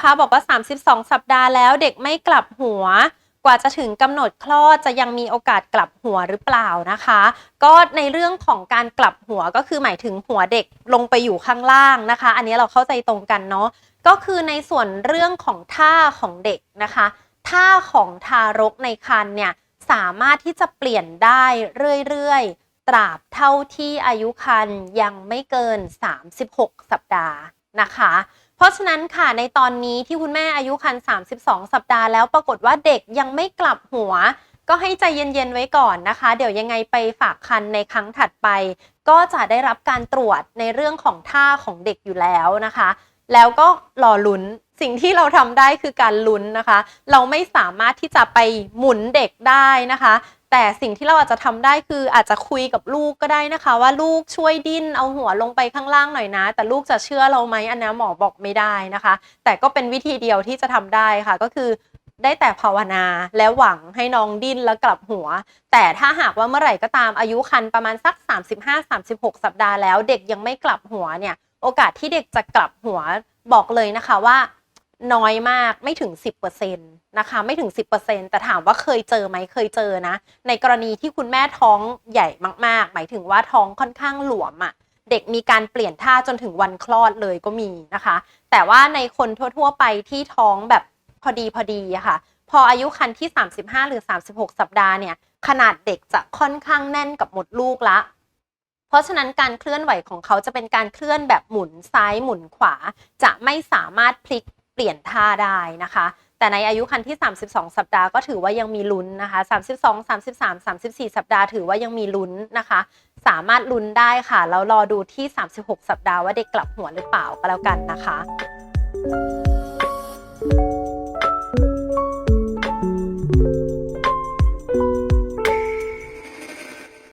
ค่ะบอกว่า 32 สัปดาห์แล้วเด็กไม่กลับหัว กว่าจะถึงกำหนดคลอดจะยังมีโอกาสกลับหัวหรือเปล่านะคะ ก็ในเรื่องของการกลับหัวก็คือหมายถึงหัวเด็กลงไปอยู่ข้างล่างนะคะ อันนี้เราเข้าใจตรงกันเนาะก็คือในส่วนเรื่องของท่าของเด็กนะคะท่าของทารกในครรภ์เนี่ยสามารถที่จะเปลี่ยนได้เรื่อยๆ ตราบเท่าที่อายุครรภ์ยังไม่เกิน 36 สัปดาห์นะคะ เพราะฉะนั้นค่ะในตอนนี้ที่คุณแม่อายุครรภ์32 สัปดาห์แล้วปรากฏว่าเด็กยังไม่กลับหัว ก็ให้ใจเย็นๆไว้ก่อนนะคะ เดี๋ยวยังไงไปฝากคันในครั้งถัดไป ก็จะได้รับการตรวจในเรื่องของท่าของเด็กอยู่แล้วนะคะ แล้วก็รอลุ้นสิ่งที่เราทำได้คือการลุ้นนะคะ เราไม่สามารถที่จะไปหมุนเด็กได้นะคะ แต่สิ่งที่เราอาจจะทำได้คืออาจจะคุยกับลูกก็ได้นะคะ ว่าลูกช่วยดิ้นเอาหัวลงไปข้างล่างหน่อยนะ แต่ลูกจะเชื่อเราไหมอันนี้หมอบอกไม่ได้นะคะ แต่ก็เป็นวิธีเดียวที่จะทำได้ค่ะ ก็คือได้แต่ภาวนาและหวังให้น้องดิ้นแล้วกลับหัว แต่ถ้าหากว่าเมื่อไหร่ก็ตามอายุคันประมาณสัก 35-36 สัปดาห์แล้ว เด็กยังไม่กลับหัวเนี่ย โอกาสที่เด็กจะกลับหัวบอกเลยนะคะว่า น้อยมากไม่ถึง 10%นะคะไม่ถึง 10%แต่ถามว่าเคยเจอไหมเคยเจอนะ ในกรณีที่คุณแม่ท้องใหญ่มาก ๆ หมายถึงว่าท้องค่อนข้างหลวมอะ่ะเด็กมีการเปลี่ยนท่าจนถึงวันคลอดเลยก็มีนะคะ แต่ว่าในคนทั่ว ๆ ไปที่ท้องแบบพอดีพอดีอะค่ะ พออายุคันที่ 35 หรือ 36 สัปดาห์เนี่ย ขนาดเด็กจะค่อนข้างแน่นกับมดลูกละ เพราะฉะนั้นการเคลื่อนไหวของเขาจะเป็นการเคลื่อนแบบหมุนซ้ายหมุนขวา จะไม่สามารถพลิก เปลี่ยนท่าได้นะคะ แต่ในอายุคันที่ 32 สัปดาห์ก็ถือว่ายังมีลุ้นนะคะ 32 33 34 สัปดาห์ถือว่ายังมีลุ้นนะคะ สามารถลุ้นได้ค่ะ แล้วรอดูที่ 36 สัปดาห์ว่าเด็กกลับหัวหรือเปล่าก็แล้วกันนะคะ